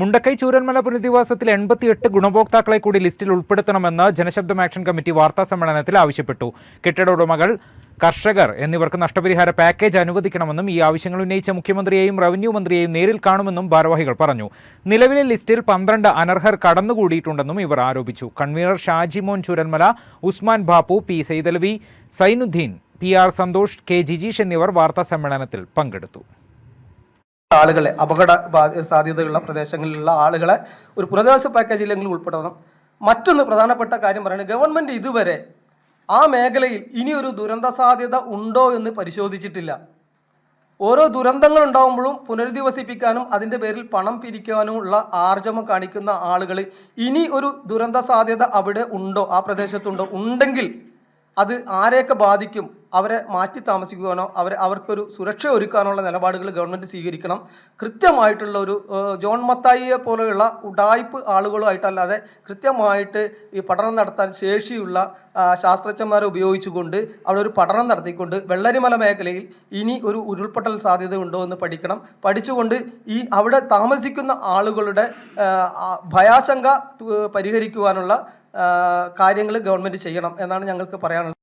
മുണ്ടക്കൈ ചൂരന്മല പുനരധിവാസത്തിൽ എൺപത്തിയെട്ട് ഗുണഭോക്താക്കളെ കൂടി ലിസ്റ്റിൽ ഉൾപ്പെടുത്തണമെന്ന് ജനശബ്ദം ആക്ഷൻ കമ്മിറ്റി വാർത്താ സമ്മേളനത്തിൽ ആവശ്യപ്പെട്ടു. കെട്ടിട ഉടമകൾ കർഷകർ എന്നിവർക്ക് നഷ്ടപരിഹാര പാക്കേജ് അനുവദിക്കണമെന്നും ഈ ആവശ്യങ്ങൾ ഉന്നയിച്ച മുഖ്യമന്ത്രിയെയും റവന്യൂ മന്ത്രിയെയും നേരിൽ കാണുമെന്നും ഭാരവാഹികൾ പറഞ്ഞു. നിലവിലെ ലിസ്റ്റിൽ പന്ത്രണ്ട് അനർഹർ കടന്നുകൂടിയിട്ടുണ്ടെന്നും ഇവർ ആരോപിച്ചു. Convener Shajimon Chooralmala Usman Bappu P Saithalavi Sainudheen P R Santhosh K Jijeesh എന്നിവർ വാർത്താ സമ്മേളനത്തിൽ പങ്കെടുത്തു. ആളുകളെ അപകട സാധ്യതയുള്ള പ്രദേശങ്ങളിലുള്ള ആളുകളെ ഒരു പുനരധിവാസ പാക്കേജിലെങ്കിലും ഉൾപ്പെടുത്തണം മറ്റൊന്ന് പ്രധാനപ്പെട്ട കാര്യം പറയുന്നത് ഗവൺമെന്റ് ഇതുവരെ ആ മേഖലയിൽ ഇനി ഒരു ദുരന്ത സാധ്യത ഉണ്ടോ എന്ന് പരിശോധിച്ചിട്ടില്ല. ഓരോ ദുരന്തങ്ങൾ ഉണ്ടാകുമ്പോഴും പുനരധിവസിപ്പിക്കാനും അതിന്റെ പേരിൽ പണം പിരിക്കാനുമുള്ള ആർജവം കാണിക്കുന്ന ആളുകൾ ഇനി ഒരു ദുരന്ത സാധ്യത അവിടെ ഉണ്ടോ ആ പ്രദേശത്തുണ്ടോ? ഉണ്ടെങ്കിൽ അത് ആരെയൊക്കെ ബാധിക്കും? അവരെ മാറ്റി താമസിക്കുവാനോ അവരെ അവർക്കൊരു സുരക്ഷ ഒരുക്കാനുള്ള നിലപാടുകൾ ഗവൺമെന്റ് സ്വീകരിക്കണം. കൃത്യമായിട്ടുള്ള ഒരു ജോൺ മത്തായിയെ പോലെയുള്ള ഉടായ്പ് ആളുകളുമായിട്ടല്ലാതെ കൃത്യമായിട്ട് ഈ പഠനം നടത്താൻ ശേഷിയുള്ള ശാസ്ത്രജ്ഞന്മാരെ ഉപയോഗിച്ചുകൊണ്ട് അവിടെ ഒരു പഠനം നടത്തിക്കൊണ്ട് വെള്ളരിമല മേഖലയിൽ ഇനി ഒരു ഉരുൾപൊട്ടൽ സാധ്യത ഉണ്ടോ എന്ന് പഠിക്കണം. പഠിച്ചുകൊണ്ട് ഈ അവിടെ താമസിക്കുന്ന ആളുകളുടെ ഭയാശങ്ക പരിഹരിക്കുവാനുള്ള കാര്യങ്ങൾ ഗവൺമെന്റ് ചെയ്യണം എന്നാണ് ഞങ്ങൾക്ക് പറയാനുള്ളത്.